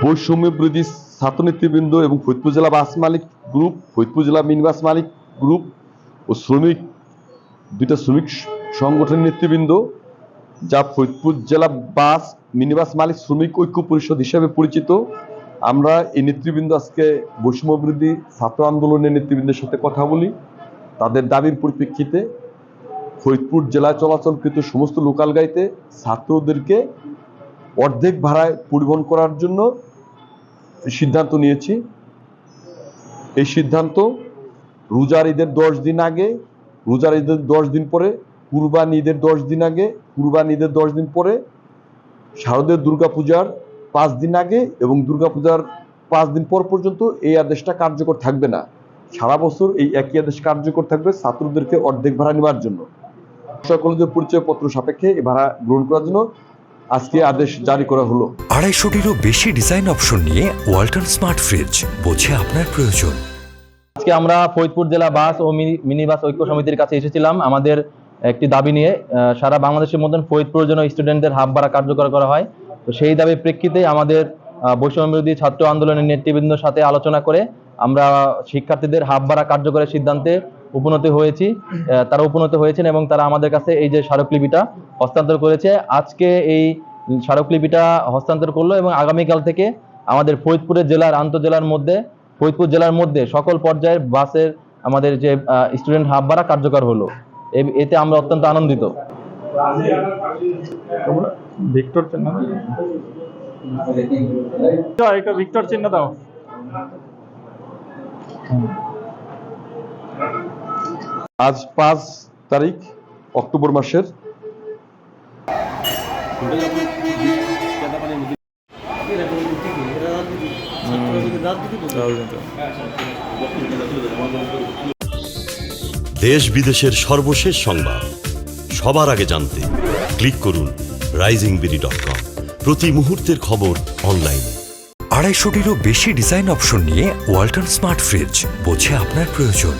বৈষম্য বিরোধী ছাত্র নেতৃবৃন্দ এবং ফরিদপুর জেলা বাস মালিক গ্রুপ, ফরিদপুর জেলা মিনি বাস মালিক গ্রুপ ও শ্রমিক, দুইটা শ্রমিক সংগঠনের নেতৃবৃন্দ, যা ফরিদপুর জেলা বাস মিনিবাস মালিক, শ্রমিক ঐক্য পরিষদ হিসেবে পরিচিত। আমরা এই নেতৃবৃন্দ আজকে বৈষম্য বিরোধী ছাত্র আন্দোলনের নেতৃবৃন্দের সাথে কথা বলি। তাদের দাবির পরিপ্রেক্ষিতে ফরিদপুর জেলায় চলাচলকৃত সমস্ত লোকাল গাড়িতে ছাত্রদেরকে অর্ধেক ভাড়ায় পরিবহন করার জন্য সিদ্ধান্ত নিয়েছি। এই সিদ্ধান্ত রোজার ঈদের দশ দিন আগে রোজার ঈদের দশ দিন পরে কুরবান ঈদের দশ দিন আগে কুরবান ঈদের দশ দিন পরে, শারদীয় দুর্গাপূজার পাঁচ দিন আগে এবং দুর্গাপূজার পাঁচ দিন পর পর্যন্ত এই আদেশটা কার্যকর থাকবে না। সারা বছর এই একই আদেশ কার্যকর থাকবে ছাত্রদেরকে অর্ধেক ভাড়া নেওয়ার জন্য। কলেজের পরিচয়পত্র সাপেক্ষে এই ভাড়া গ্রহণ করার জন্য আজকে আদেশ জারি করা হলো। আড়াইশোটিরও বেশি ডিজাইন অপশন নিয়ে ওয়ালটন স্মার্ট ফ্রিজ বোঝে আপনার প্রয়োজন। আজকে আমরা ফরিদপুর জেলা বাস ও মিনি মিনি বাস ঐক্য সমিতির কাছে এসেছিলাম। আমাদের একটি দাবি নিয়ে সারা বাংলাদেশের মধ্যে ফরিদপুরের জন্য স্টুডেন্টদের হাফ ভাড়া কার্যকর করা হয়। তো সেই দাবির প্রেক্ষিতে আমাদের বৈষম্য বিরোধী ছাত্র আন্দোলনের নেতৃবৃন্দর সাথে আলোচনা করে আমরা শিক্ষার্থীদের হাফ ভাড়া কার্যকরের সিদ্ধান্তে উপনীত হয়েছি তারা উপনীত হয়েছেন এবং তারা আমাদের কাছে এই যে স্মারকলিপিটা হস্তান্তর করেছে। আজকে এই স্মারকলিপিটা হস্তান্তর করল এবং আগামীকাল থেকে আমাদের ফরিদপুরের জেলার, আন্তজেলার মধ্যে, ফরিদপুর জেলার মধ্যে সকল পর্যায়ের বাসের আমাদের যে স্টুডেন্ট হাব ভাড়া কার্যকর হলো। এতে আমরা অত্যন্ত আনন্দিত। ভিক্টর চিহ্ন ভিক্টর চিহ্ন দাও। আজ পাঁচ তারিখ অক্টোবর মাসের। দেশ বিদেশের সর্বশেষ সংবাদ। সবার আগে জানতে ক্লিক করুন রাইজিং বিডি ডট কম প্রতি মুহূর্তের খবর অনলাইনে আড়াইশোটিরও বেশি ডিজাইন অপশন নিয়ে ওয়ালটন স্মার্ট ফ্রিজ বোঝে আপনার প্রয়োজন।